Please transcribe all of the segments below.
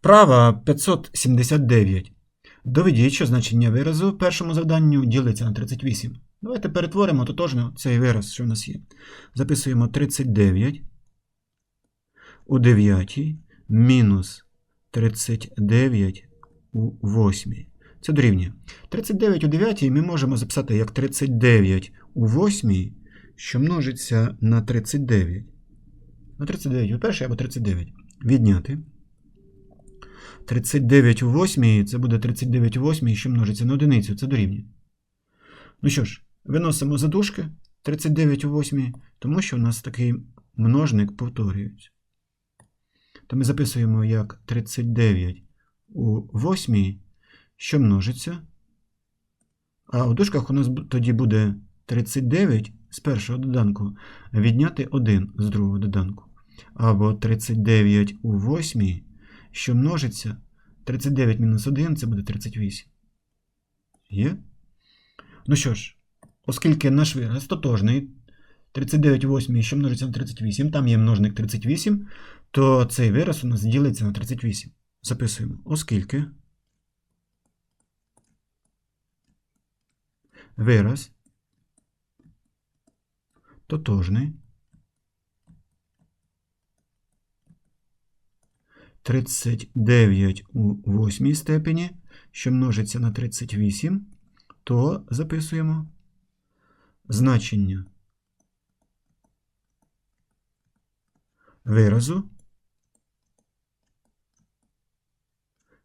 Вправа 579. Доведіть, що значення виразу в першому завданню ділиться на 38. Давайте перетворимо тотожно цей вираз, що в нас є. Записуємо 39 у 9 мінус 39 у 8. Це дорівнює. 39 у 9 ми можемо записати як 39 у 8, що множиться на 39. На 39 у першій або 39. Відняти. 39 у 8 це буде 39 у 8, що множиться на одиницю, це дорівнює. Ну що ж, виносимо задушки 39 у 8, тому що у нас такий множник повторюється. То ми записуємо як 39 у 8, що множиться. А в дужках у нас тоді буде 39 з першого доданку відняти 1 з другого доданку. Або 39 у 8, що множиться. 39 мінус 1 це буде 38. Є? Ну що ж, оскільки наш вираз тотожний, 39 у 8, що множиться на 38, там є множник 38, то цей вираз у нас ділиться на 38. Записуємо, оскільки вираз тотожний 39 у восьмій степені, що множиться на 38, то записуємо значення виразу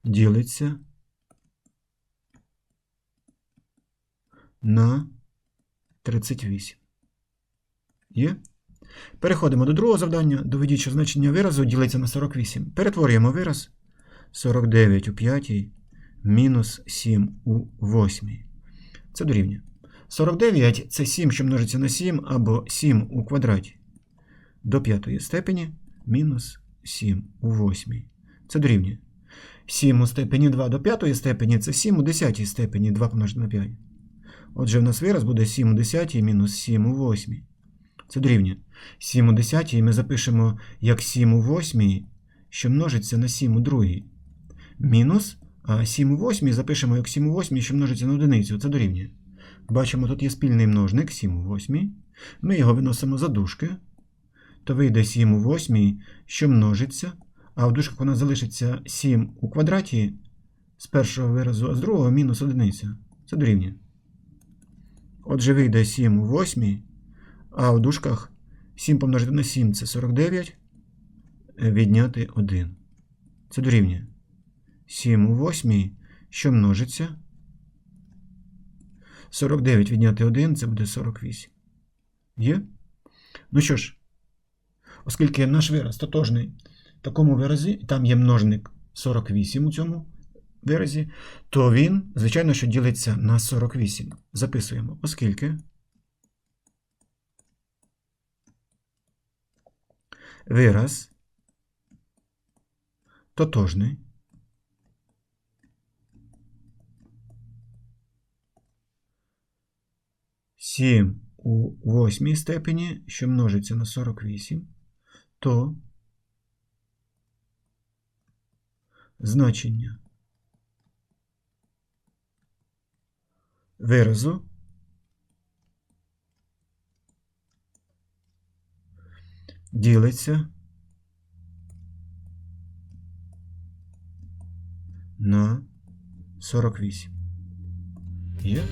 ділиться на 38. Є? Переходимо до другого завдання. Доведіть, що значення виразу ділиться на 48. Перетворюємо вираз 49 у 5 мінус 7 у 8. Це дорівнює. 49 це 7, що множиться на 7, або 7 у квадраті до п'ятої степені мінус 7 у 8. Це дорівнює. 7 у степені 2 до п'ятої степені це 7 у 10 степені 2 помножити на 5. Отже, в нас вираз буде 7 у 10 мінус 7 у 8. Це дорівнює. 7 у 10 ми запишемо як 7 у 8, що множиться на 7 у 2. Мінус, а 7 у 8 запишемо як 7 у 8, що множиться на одиницю. Це дорівнює. Бачимо, тут є спільний множник 7 у 8. Ми його виносимо за дужки. То вийде 7 у 8, що множиться. А в дужках у нас залишиться 7 у квадраті з першого виразу, а з другого мінус одиниця. Це дорівнює. Отже, вийде 7 у 8, а в дужках 7 помножити на 7 це 49, е, відняти 1. Це дорівнює. 7 у 8, що множиться. 49 відняти 1 це буде 48. Є? Ну що ж, оскільки наш вираз тотожний такому виразі, там є множник 48 у цьому виразі, то він, звичайно, що ділиться на 48. Записуємо, оскільки вираз тотожний. Сім у восьмій степені, що множиться на 48, то значення виразу ділиться на 48. Є?